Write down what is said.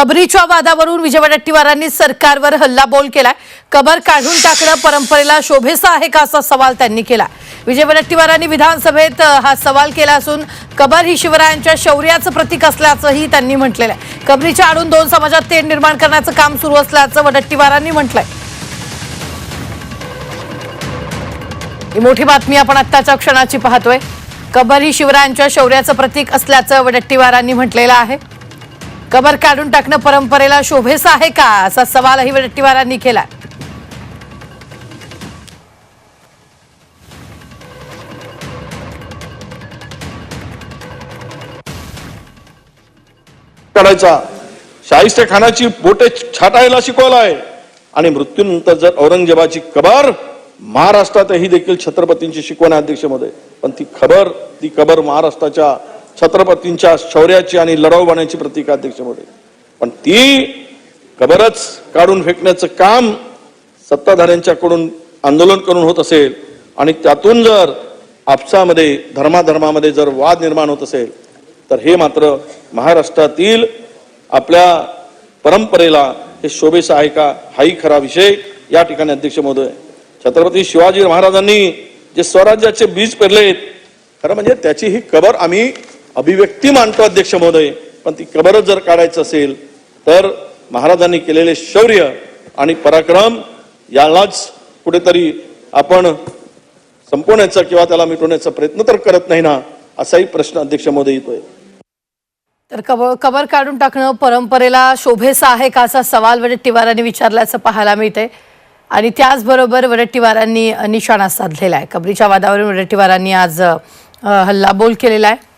कबरीच्या वादावरून विजय वडेट्टीवारांनी सरकारवर हल्लाबोल केलाय. कबर काढून टाकणं परंपरेला शोभेचं आहे का असा सवाल त्यांनी केला. विजय वडेट्टीवारांनी विधानसभेत हा सवाल केला असून कबर ही शिवरायांच्या शौर्याचं प्रतीक असल्याचंही त्यांनी म्हटलेलं आहे. कबरीच्या आडून दोन समाजात तेढ निर्माण करण्याचं काम सुरू असल्याचं वडेट्टीवारांनी म्हटलंय. ही मोठी बातमी आपण आत्ताच्या क्षणाची पाहतोय. कबर ही शिवरायांच्या शौर्याचं प्रतीक असल्याचं वडट्टीवारांनी म्हटलेलं आहे. कबर काढून टाकणं परंपरेला शोभेचं आहे का? असा सवालही वडेट्टीवारांनी केला काढायचा. शाहिस्ते खानाची बोटे छाटायला शिकवलाय. आणि मृत्यूनंतर जर औरंगजेबाची कबर महाराष्ट्रातही देखील छत्रपतींची शिकवण आहे अध्यक्षमध्ये. पण ती खबर ती कबर महाराष्ट्राच्या छत्रपतींच्या शौर्याची आणि लढाऊ बाण्याची प्रतीक अध्यक्ष अध्यक्षमध्ये पण ती कबरच काढून फेकण्याचं काम सत्ताधाऱ्यांच्याकडून आंदोलन करून होत असेल आणि त्यातून जर आपसामध्ये धर्माधर्मामध्ये जर वाद निर्माण होत असेल तर हे मात्र महाराष्ट्रातील आपल्या परंपरेला हे शोभेस आहे का हाही खरा विषय या ठिकाणी अध्यक्ष महोदय. छत्रपती शिवाजी महाराजांनी जे स्वराज्याचे बीज पेरलेत खरं म्हणजे त्याची ही कबर आम्ही अभिव्यक्ती मानतो अध्यक्ष महोदय पण ती कबरच जर काढायचं असेल तर महाराजांनी केलेले शौर्य आणि पराक्रम यालाच कुठेतरी आपण संपवण्याचा किंवा त्याला मिटवण्याचा प्रयत्न तर करत नाही ना असाही प्रश्न अध्यक्ष महोदय येतोय. तर कबर कबर काढून टाकणं परंपरेला शोभेसा आहे का असा सवाल वडट्टीवारांनी विचारल्याचं पाहायला मिळते आणि त्याचबरोबर वडट्टीवारांनी निशाणा साधलेला आहे. कबरीच्या वादावरून वडट्टीवारांनी आज हल्लाबोल केलेला आहे.